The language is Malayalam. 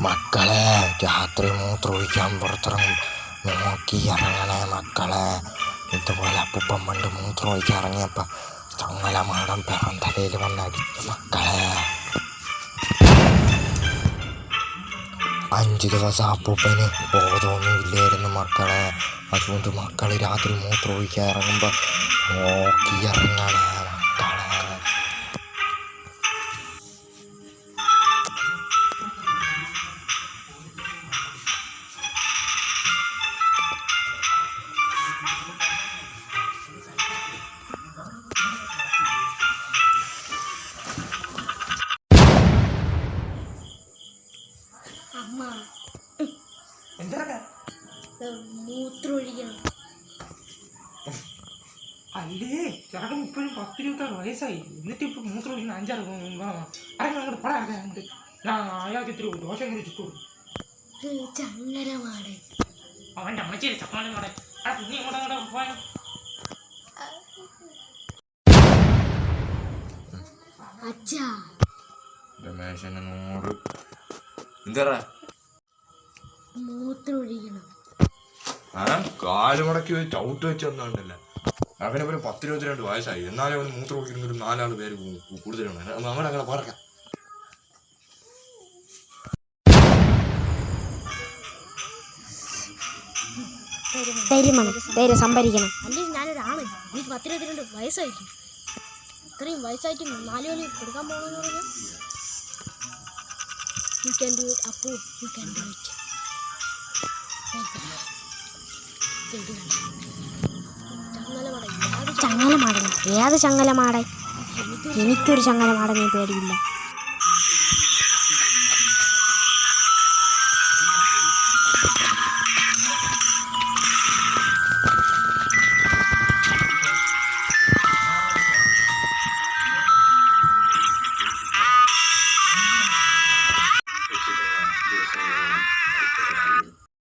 മക്കളെ രാത്രി മൂത്രമൊഴിക്കാൻ പുറത്തിറങ്ങും. നോക്കി ഇറങ്ങണേ മക്കളെ. ഇതുപോലെ അപ്പൂപ്പൻ പണ്ട് മൂത്രമൊഴിക്കാൻ ഇറങ്ങിയപ്പോൾ ചങ്ങലമാടം പിറം തലയിൽ വന്നടിച്ചു മക്കളെ. അഞ്ച് ദിവസം അപ്പൂപ്പന് ബോധമൊന്നും ഇല്ലായിരുന്നു മക്കളെ. അതുകൊണ്ട് മക്കൾ രാത്രി മൂത്രമൊഴിക്കാൻ ഇറങ്ങുമ്പോൾ നോക്കി ഇറങ്ങണേ. അമ്മ. എന്തൊക്കെ മൂത്രം ഒഴിക്കണം അല്ലേ? ചേട്ടൻ ഇപ്പോഴും പത്ത് ഇരുപത്താറ് വയസ്സായി. എന്നിട്ട് ഇപ്പൊ മൂത്രം ഒഴിക്കുന്ന അഞ്ചാറ് വേണം അരങ്ങ് അങ്ങോട്ട് പട ഇറക്കാൻ അങ്ങോട്ട് ഞാൻ അയാൾക്ക് ഇത്തിരി ദോശം കൂടി ചുട്ടു ചങ്ങരമാണ് അവന്റെ അമ്മച്ചിയുടെ ചപ്പാനും കട എന്താ മൂത്രം ഒഴിക്കണം ആ കാൽ മുടക്കി ഒരു ചവിട്ട് വെച്ച് തന്നാണ്ടല്ല അവനെ ഒരു പത്ത് ഇരുപത്തിരണ്ട് വയസ്സായി. എന്നാലും അവന് മൂത്രം ഒരു നാലാൾ പേര് കൂടുതലാണ് അങ്ങനെ അങ്ങനെ പറക്കാം. ധൈര്യമാണ്. ധൈര്യം സംഭരിക്കണം. അല്ലെങ്കിൽ ഞാനൊരാണ് എനിക്ക് പത്തിരുപത്തിരണ്ട് വയസ്സായിരിക്കും. ഇത്രയും വയസ്സായിട്ട് നാല് മണി കൊടുക്കാൻ പോകണമെന്ന് പറഞ്ഞാൽ യു ക്യാൻ ഡു ഇറ്റ് അപ്പോ. യു ക്യാൻ ഡു ഇറ്റ് ചങ്ങലമട ചങ്ങലമാടൻ. ഏത് ചങ്ങലമാടൻ? എനിക്ക് എനിക്കൊരു ചങ്ങലമാടനെ പേടിയില്ല.